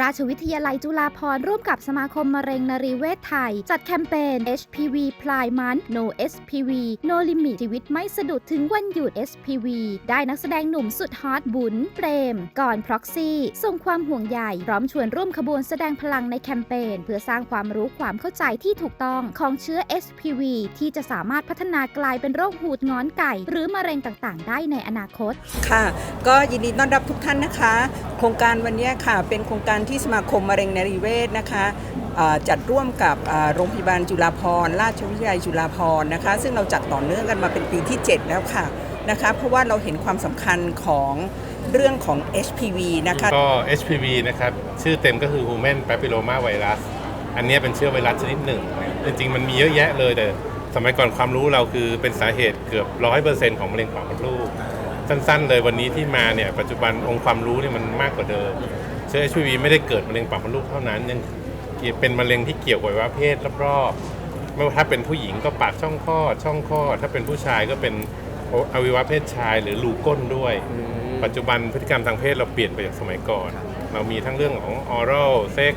ราชวิทยาลัยจุฬาภรณ์ร่วมกับสมาคมมะเร็งนรีเวชไทย จัดแคมเปญ HPV Pride Month No SPV No Limit ชีวิตไม่สะดุดถึงวันหยุด SPV ได้นักแสดงหนุ่มสุดฮอตบุญเปรม ก่อนพร็อกซี่ส่งความห่วงใยพร้อมชวนร่วมขบวนแสดงพลังในแคมเปญเพื่อสร้างความรู้ความเข้าใจที่ถูกต้องของเชื้อ SPV ที่จะสามารถพัฒนากลายเป็นโรคหูดงอนไก่ หรือมะเร็งต่างๆ ได้ในอนาคต ค่ะ ก็ยินดีต้อนรับทุกท่านนะคะ ครงการวันนี้ค่ะเป็นโครงการที่สมาคมมะเร็งนรีเวชนะคะจัดร่วมกับโรงพยาบาลจุฬาภรณ์ราชวิทยาลัยจุฬาภรณ์นะคะ ซึ่งเราจัดต่อเนื่องกันมาเป็นปีที่ 7 แล้วค่ะนะคะเพราะว่าเราเห็นความสำคัญของเรื่องของ HPV นะคะก็ HPV นะครับชื่อเต็มก็คือ Human Papilloma Virus อันนี้เป็นเชื้อไวรัสชนิดหนึ่ง จริงๆ มันมีเยอะแยะเลยแต่สมัยก่อนความรู้เราคือเป็นสาเหตุเกือบร้อยเปอร์เซ็นต์ของมะเร็งปากมดลูก สั้น ๆ เลยวันนี้ที่มาเนี่ยปัจจุบันองค์ความรู้เนี่ยมันมากกว่าเดิมเชื้อ HPV ไม่ได้เกิดมะเร็งปากมดลูกเท่านั้นยังเป็นมะเร็งที่เกี่ยวกับอวัยวะเพศรอบๆไม่ว่าถ้าเป็นผู้หญิงก็ปากช่องคลอดช่องคลอดถ้าเป็นผู้ชายก็เป็นอวัยวะเพศชายหรือรูก้นด้วย ปัจจุบันพฤติกรรมทางเพศเราเปลี่ยนไปจากสมัยก่อน เรามีทั้งเรื่องของ oral sex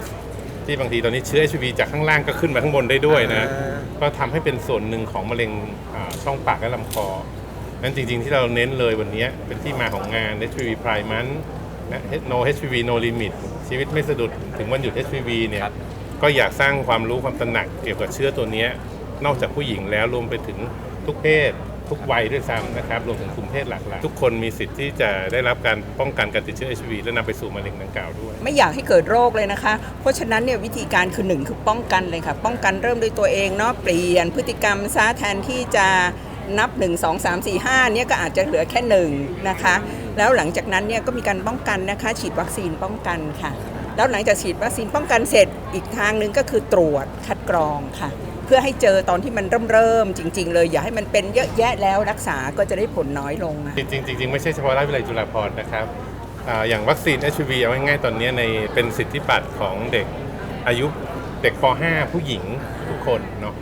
ที่บางทีตอนนี้เชื้อ HIV จากข้างล่างก็ขึ้นมาข้างบนได้ด้วยนะ ก็ทำให้เป็นส่วนหนึ่งของมะเร็งอ่าช่องปากและลำคอ นั้นจริง ๆ ที่เราเน้นเลยวันนี้เป็นที่มาของงาน HPV Pride Month นะ No HPV No Limit ชีวิตไม่สะดุดถึงวันหยุด HPV เนี่ยก็อยากสร้างความรู้ความตระหนักเกี่ยวกับเชื้อตัวเนี้ยนอกจากผู้หญิงแล้วรวมไปถึงทุกเพศ ทุกวัยด้วยซ้ำนะครับ รวมถึงกลุ่มเพศหลากหลายทุกคนมีสิทธิ์ที่จะได้รับการป้องกันการติดเชื้อ HIV และนำไปสู่มะเร็งดังกล่าวด้วย ไม่อยากให้เกิดโรคเลยนะคะ เพราะฉะนั้นเนี่ยวิธีการคือหนึ่งคือป้องกันเลยค่ะ ป้องกันเริ่มด้วยตัวเองเนาะเปลี่ยนพฤติกรรมซะแทนที่จะ นับ 1 2 3 4 5เนี่ยก็อาจจะเหลือแค่หนึ่งนะคะแล้วหลังจากนั้นเนี่ยก็มีการป้องกันนะคะ ฉีดวัคซีนป้องกันค่ะ แล้วหลังจากฉีดวัคซีนป้องกันเสร็จอีกทางหนึ่งก็คือตรวจคัดกรองค่ะ เพื่อให้เจอตอนที่มันเริ่มเริ่มๆจริง ๆ เลย อย่าให้มันเป็นเยอะแยะแล้วรักษาก็จะได้ผลน้อยลงอะจริงๆจริงๆไม่ใช่เฉพาะราชวิทยาลัยจุฬาภรณ์นะครับอาอย่างวัคซีน HIV เอาง่ายๆตอนนี้ในเป็นสิทธิบัตรของเด็กอายุเด็กป .5 ผู้หญิงทุกคนเนาะ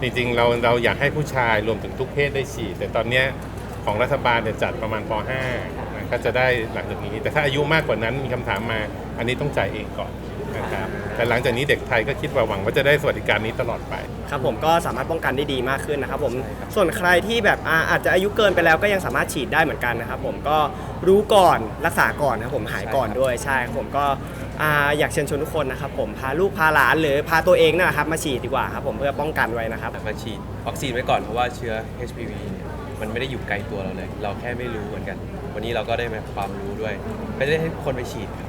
จริงๆ เราเราอยากให้ผู้ชายรวมถึงทุกเพศได้ฉีด แต่ตอนเนี้ยของรัฐบาลเนี่ยจัดประมาณป .5 นะก็จะได้หลังจากนี้ แต่ถ้าอายุมากกว่านั้นมีคำถามมา อันนี้ต้องจ่ายเองก่อนนะครับแต่หลังจากนี้เด็กไทยก็คิดว่าหวังว่าจะได้สวัสดิการนี้ตลอดไป ครับผมก็สามารถป้องกันได้ดีมากขึ้นนะครับผมส่วนใครที่แบบอาอาจจะอายุเกินไปแล้วก็ยังสามารถฉีดได้เหมือนกันนะครับผมก็รู้ก่อนรักษาก่อนนะครับผมหายก่อนด้วยใช่ครับผมก็ อ่าอยากเชิญชวนทุกคนนะครับผมพาลูกพาหลานหรือพาตัวเองนนแหละครับมาฉีดดีกว่าครับผมเพื่อป้องกันไว้นะครับ มาฉีดวัคซีนไว้ก่อนเพราะว่าเชื้อ HPV เนี่ยมันไม่ได้อยู่ไกลตัวเราเลย เราแค่ไม่รู้เหมือนกัน วันนี้เราก็ได้มาความรู้ด้วยไม่ได้ให้คนไปฉีดครับ